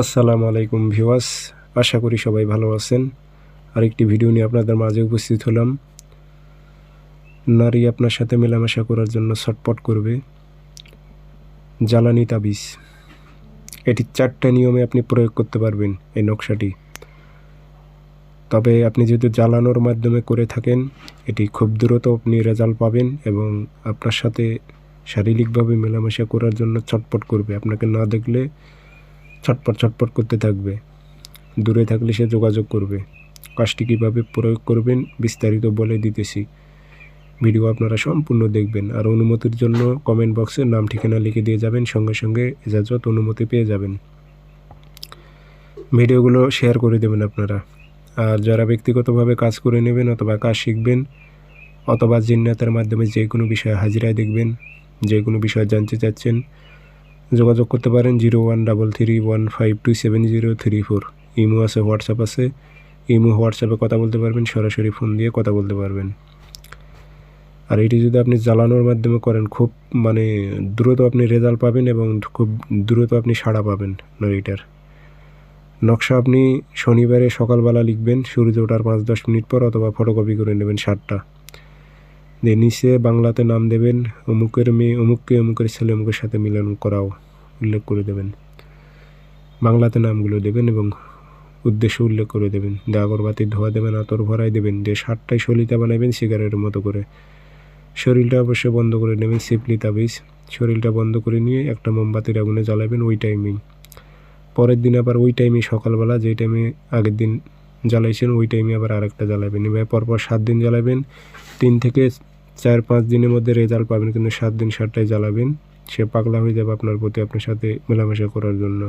আসসালামু আলাইকুম ভিওয়াস আশা করি সবাই ভালো আছেন। আরেকটি ভিডিও নিয়ে আপনাদের মাঝে উপস্থিত হলাম। নারী আপনার সাথে মেলামেশা করার জন্য ছটপট করবে। জ্বালানি তাবিজ। এটি চারটা নিয়মে আপনি প্রয়োগ করতে পারবেন এই নকশাটি। তবে আপনি যেহেতু জ্বালানোর মাধ্যমে করে থাকেন, এটি খুব দ্রুত আপনি রেজাল্ট পাবেন এবং আপনার সাথে শারীরিকভাবে মেলামেশা করার জন্য ছটপট করবে। আপনাকে না দেখলে ছটপট ছটপট করতে থাকবে। দূরে থাকলে সে যোগাযোগ করবে। কাজটি কীভাবে প্রয়োগ করবেন বিস্তারিত বলে দিতেছি। ভিডিও আপনারা সম্পূর্ণ দেখবেন আর অনুমতির জন্য কমেন্ট বক্সে নাম, ঠিকানা লিখে দিয়ে যাবেন, সঙ্গে সঙ্গে এজাজত অনুমতি পেয়ে যাবেন। ভিডিওগুলো শেয়ার করে দেবেন আপনারা। আর যারা ব্যক্তিগতভাবে কাজ করে নেবেন অথবা কাজ শিখবেন অথবা জিন্নাতের মাধ্যমে যে কোনো বিষয়ে হাজিরায় দেখবেন যে কোনো বিষয়ে জানতে চাচ্ছেন যোগাযোগ করতে পারেন zero one double three one five two seven zero three four. Imo আছে, হোয়াটসঅ্যাপ আছে। ইমো, হোয়াটসঅ্যাপে কথা বলতে পারবেন, সরাসরি ফোন দিয়ে কথা বলতে পারবেন। আর এটি যদি আপনি জ্বালানোর মাধ্যমে করেন, খুব মানে দ্রুত আপনি রেজাল্ট পাবেন এবং খুব দ্রুত আপনি সাড়া পাবেন নারীটার নকশা আপনি শনিবারে সকালবেলা লিখবেন, সূর্য ওঠার পাঁচ দশ মিনিট পর অথবা ফটোকপি করে নেবেন সাতটা। দিয়ে নিচে বাংলাতে নাম দেবেন, অমুকের মেয়ে, অমুককে অমুকের ছেলে, অমুকের সাথে মিলন করাও উল্লেখ করে দেবেন। বাংলাতে নামগুলো দেবেন এবং উদ্দেশ্য উল্লেখ করে দেবেন। দিয়ে আগরবাতি, ধোয়া দেবেন, আতর ভরাই দেবেন। দিয়ে সাতটায় সলিতা বানাবেন, সিগারেটের মতো করে। শরীরটা অবশ্যই বন্ধ করে নেবেন সিপলি তাবিজ। শরীরটা বন্ধ করে নিয়ে একটা মোমবাতির আগুনে জ্বালাবেন ওই টাইমেই। পরের দিন আবার ওই টাইমে সকালবেলা, যেই টাইমে আগের দিন জ্বালাইছেন, ওই টাইমে আবার আরেকটা জ্বালাবেন এভাবে পরপর সাত দিন জ্বালাবেন তিন থেকে চার, পাঁচ দিনের মধ্যে রেজাল্ট পাবেন, কিন্তু সাত দিন, সাতটায় জ্বালাবেন। সে পাগলা হয়ে যাবে আপনার প্রতি, আপনার সাথে মেলামেশা করার জন্য।